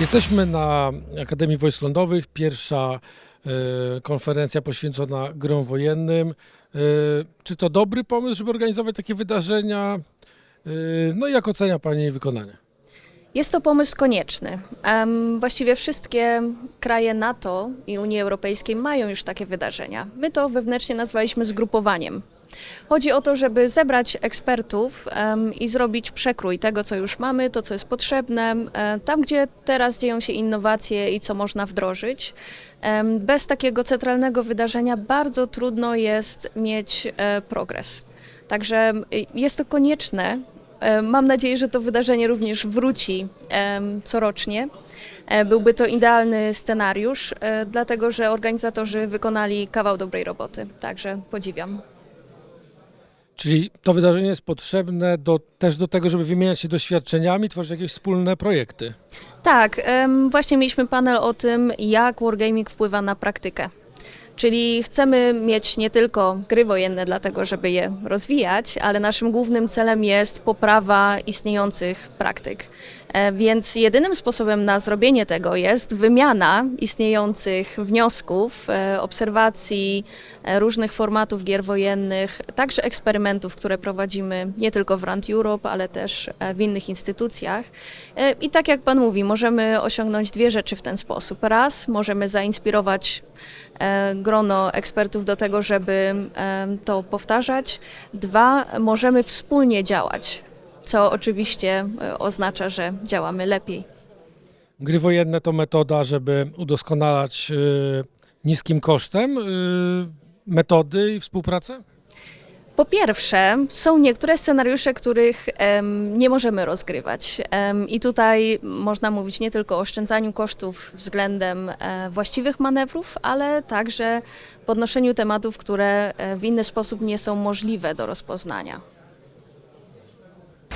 Jesteśmy na Akademii Wojsk Lądowych, pierwsza e, konferencja poświęcona grom wojennym. E, czy to dobry pomysł, żeby organizować takie wydarzenia? E, no i jak ocenia Pani wykonanie? Jest to pomysł konieczny. Właściwie wszystkie kraje NATO i Unii Europejskiej mają już takie wydarzenia. My to wewnętrznie nazwaliśmy zgrupowaniem. Chodzi o to, żeby zebrać ekspertów i zrobić przekrój tego, co już mamy, to, co jest potrzebne, tam, gdzie teraz dzieją się innowacje i co można wdrożyć. Bez takiego centralnego wydarzenia bardzo trudno jest mieć e, progres. Także jest to konieczne. E, Mam nadzieję, że to wydarzenie również wróci corocznie. E, Byłby to idealny scenariusz, e, dlatego że organizatorzy wykonali kawał dobrej roboty. Także podziwiam. Czyli to wydarzenie jest potrzebne do, też do tego, żeby wymieniać się doświadczeniami, tworzyć jakieś wspólne projekty. Tak, właśnie mieliśmy panel o tym, jak wargaming wpływa na praktykę. Czyli chcemy mieć nie tylko gry wojenne, dlatego żeby je rozwijać, ale naszym głównym celem jest poprawa istniejących praktyk. E, Więc jedynym sposobem na zrobienie tego jest wymiana istniejących wniosków, e, obserwacji, e, różnych formatów gier wojennych, także eksperymentów, które prowadzimy nie tylko w Rand Europe, ale też w innych instytucjach. I tak jak Pan mówi, możemy osiągnąć dwie rzeczy w ten sposób. Raz, możemy zainspirować grono ekspertów do tego, żeby to powtarzać. Dwa, możemy wspólnie działać, co oczywiście e, oznacza, że działamy lepiej. Gry wojenne to metoda, żeby udoskonalać e, niskim kosztem e, metody i współpracę? Po pierwsze, są niektóre scenariusze, których em, nie możemy rozgrywać. Em, I tutaj można mówić nie tylko o oszczędzaniu kosztów względem e, właściwych manewrów, ale także podnoszeniu tematów, które e, w inny sposób nie są możliwe do rozpoznania.